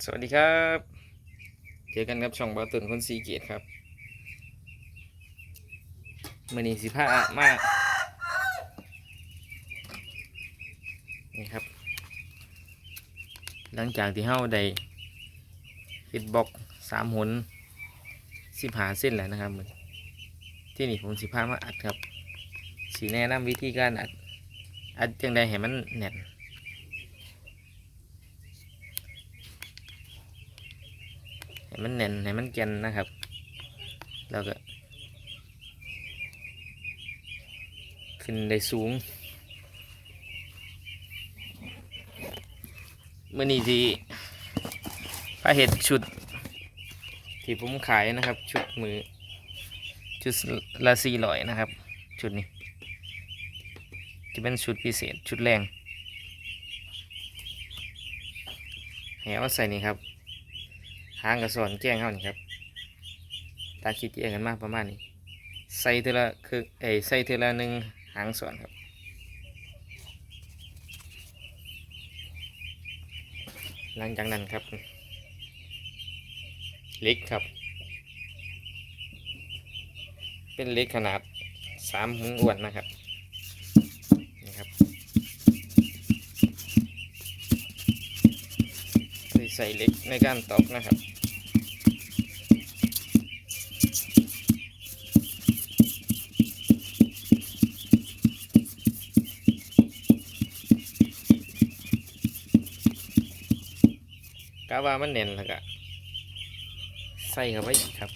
สวัสดีครับ เจอกันครับช่องบอตุนคนสีเกียรติครับมือนี้สิผ้ามากนี่ครับ หลังจากที่เฮาได้ฟิตบล็อกสามหุนสิบหาเส้นแล้วนะครับมื้อที่นี่ผมสิผ้ามาอัดครับสีแนะนำวิธีการอัดอัดจังใดให้มันแน่น ให้ มันแน่นให้มันแกนนะครับ แล้วก็ขึ้นได้สูงมื่อนี้ที่พาเห็ดชุด ที่ผมขายนะครับ ชุดมือ ชุดละสี่ร้อยนะครับ ชุดนี้จะเป็นชุดพิเศษชุดแรงให้เอาใส่นี่ครับ หางกระสอนแจ้งเขานี่ครับตาคิดแยกกันมากประมาณนี้ ใส่เทละคือเอยใส่เทละหนึ่งหางสอนครับหลังจากนั้นครับเล็กครับ เป็นเล็กขนาดสามหุงอ้วนนะครับนี่ครับใส่เล็กในการตอกนะครับ กะว่ามันเน่นแล้วก็ใส่เข้าไปอีกครับ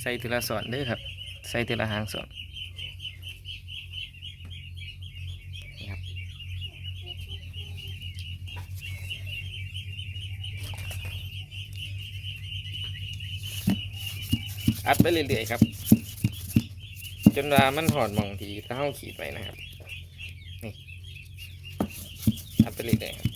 ใส่ทีละส่วนเด้อครับ ใส่ทีละหางส่วนครับอัดไปเรื่อยๆครับ จนว่ามันหอนหมองทีถ้าเข้าขีดไปนะครับ นี่อัดไปเรื่อยๆครับ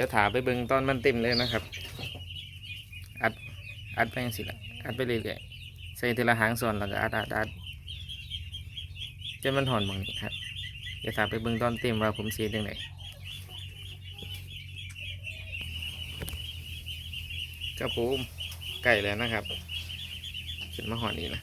ดี๋ยวถาไปเบิ่งตอนมันเต็มเลยนะครับ อัดอัดไปยังสิละอัดไปเรื่อยๆใส่ทีละหางส่วนแล้วก็อัดอัดอัดจนมันหอนหมองนี้ครับเดี๋ยวถาไปเบิ่งตอนเต็มว่าผมเสียจังไดครับผมไก่แล้วนะครับขึ้นมาหอนนี้นะ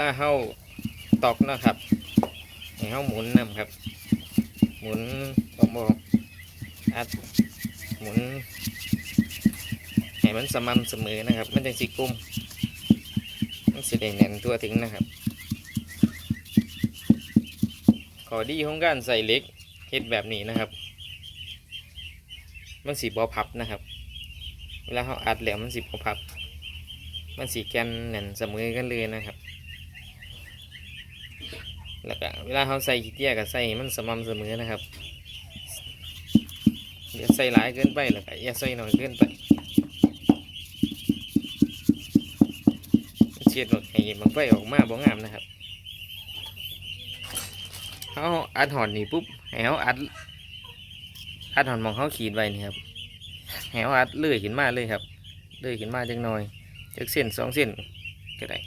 ลาเข้าตอกนะครับให้เข้าหมุนนำครับ หมุนบอกบอกอัดหมุนให้มันสม่ำเสมอนะครับ มันจะสิกลุ่มมันสิได้แน่นตัวถึงนะครับขอดีของการใส่เล็กเฮ็ดแบบนี้นะครับ มันสีบอพับนะครับ เวลาเขาอัดแหล้วมันสีบอพับ มันสีแกนแน่นเสมอกันเลยนะครับ แล้วก็เวลาเขาใส่ขี้เกียก็ใส่มันสม่ำเสมอนะครับอย่าใส่หลายเกินไปแล้วก็อย่าใส่น้อยเกินไปเชียดหนดให้มันไฟออกมาบ่งามนะครับเขาอัดหอนนี่ปุ๊บให้เขาอัดอัดหอนมองเขาขีดไว้นี่ครับให้เขาอัดเลื่อยขึ้นมาเลยครับเลื่อยขึ้นมาจังหน่อยจักเส้นสองเส้นก็ได้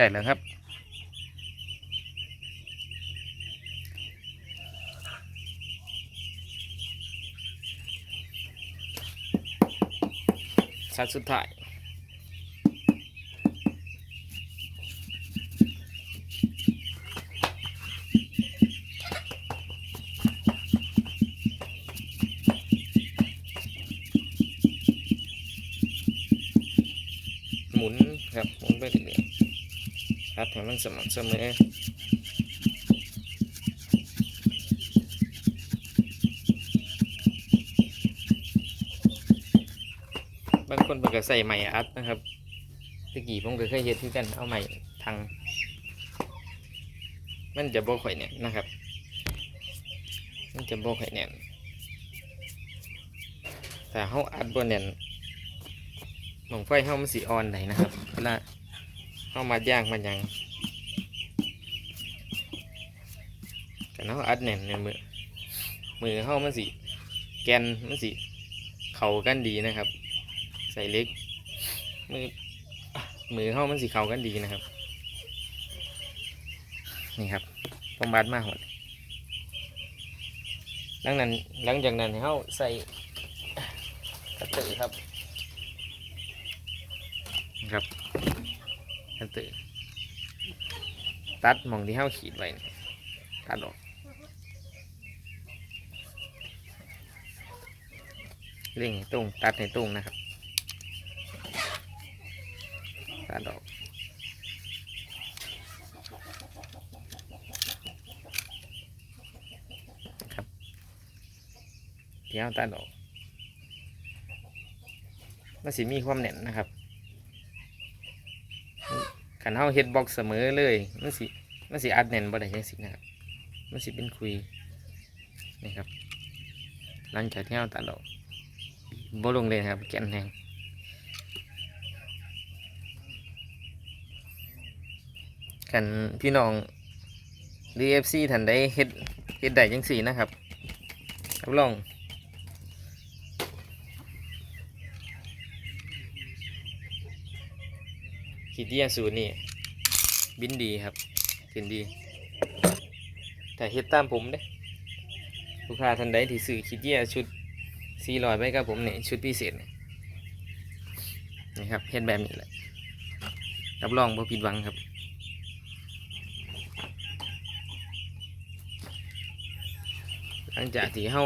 ไก่แล้วครับ สัตว์สุดท้ายหมุนครับหมุนไปเรื่อย อัดให้มันสม่ำเสมอบางคนเพิ่นก็ใส่ใหม่อัดนะครับตะกี้ผมก็เคยเฮ็ดคือกันเอาใหม่ทางมันจะโบ่ค่อยแน่นนะครับ มันจะโบ่ค่อยแน่นแต่เฮาอัดบ่แน่นหมองไฟเฮามันสิอ่อนได้นะครับเวลา เฮามาย่างมันยังกันเฮาอัดแน่นในมือมือเฮามันสิ แกนมันสิเข้ากันดีนะครับ ใส่เล็ก มือมือเข้ามันสีเข้ากันดีนะครับ นี่ครับผมบัดมากหมดหลังนั้นหลังจากนั้นเข้าใส่กระตือครับครับ กระตือตัดมองที่เข้าขีดไว้ตัดออกเร่งให้ตรงตัดให้ตรงนะครับตัดออกครับเดี๋ยวตัดออกมันสิมีความแน่นนะครับ ขันเฮาเฮ็ดบล็อกเสมอเลยมันสิมันสิอัดแน่นบ่ได้จังสินะครับมันสิเป็นคุยนี่ครับ หลังจากที่เฮาตัดออกบ่ลงเลยครับแกนแหงกันพี่น้อง DFC ท่านได้เฮ็ดเฮ็ดได้จังสี่นะครับรับรอง ขีดเดียสูตรนี่บินดีครับขึ้นดี แต่เฮ็ดตามผมเด้ลูกค้าท่านใดที่ซื้อขีดเดียชุด400ไปกับผมเนี่ยชุดพิเศษเนี่ยนี่ครับเฮ็ดแบบนี้แหละรับรองบ่ผิดหวังครับหลังจากที่เฮา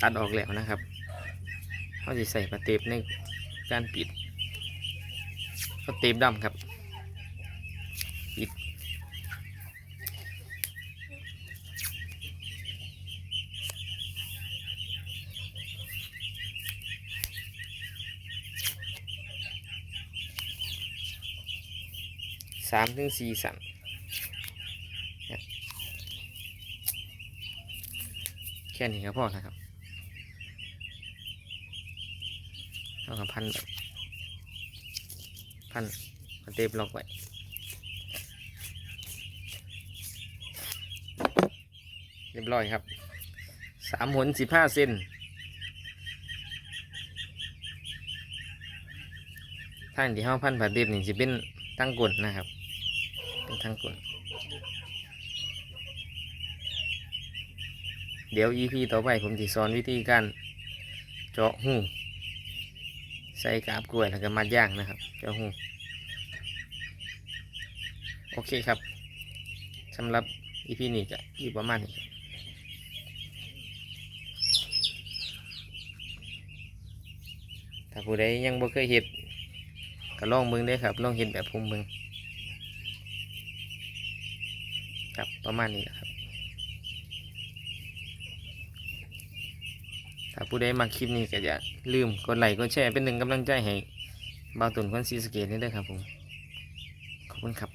ตัดออกแล้วนะครับเฮาจะใส่ปลาเตบในการปิด เตบดำครับปิดสามถึงสี่สันแค่นี้ก็พอนะครับเอากับพันแบบ พันพันเทปล็อกไว้เรียบร้อยครับสามหนสิบห้าเซนทางที่ห้าพันผาเทปนี่จะเป็นตั้งกลนะครับ เป็นตั้งกลเดี๋ยว EP ต่อไปผมจะสอนวิธีการเจาะหู ใส่กาบกล้วยแล้วก็มัดย่างนะครับเจาหูโอเคครับสำหรับ EP นี้ก็อยู่ประมาณนี้ถ้าผู้ใดยังบ่เคยเห็ดก็ลองเบิ่งได้ครับลองเห็ดแบบผมเบิ่งครับประมาณนี้แหละครับ ถ้า ผู้ใดมาคลิปนี้ก็อย่าลืมกดไลค์กดแชร์เป็นหนึ่งกำลังใจให้บ่าวตุนคนซีสเกตนี่ด้วยครับผม ขอบคุณครับ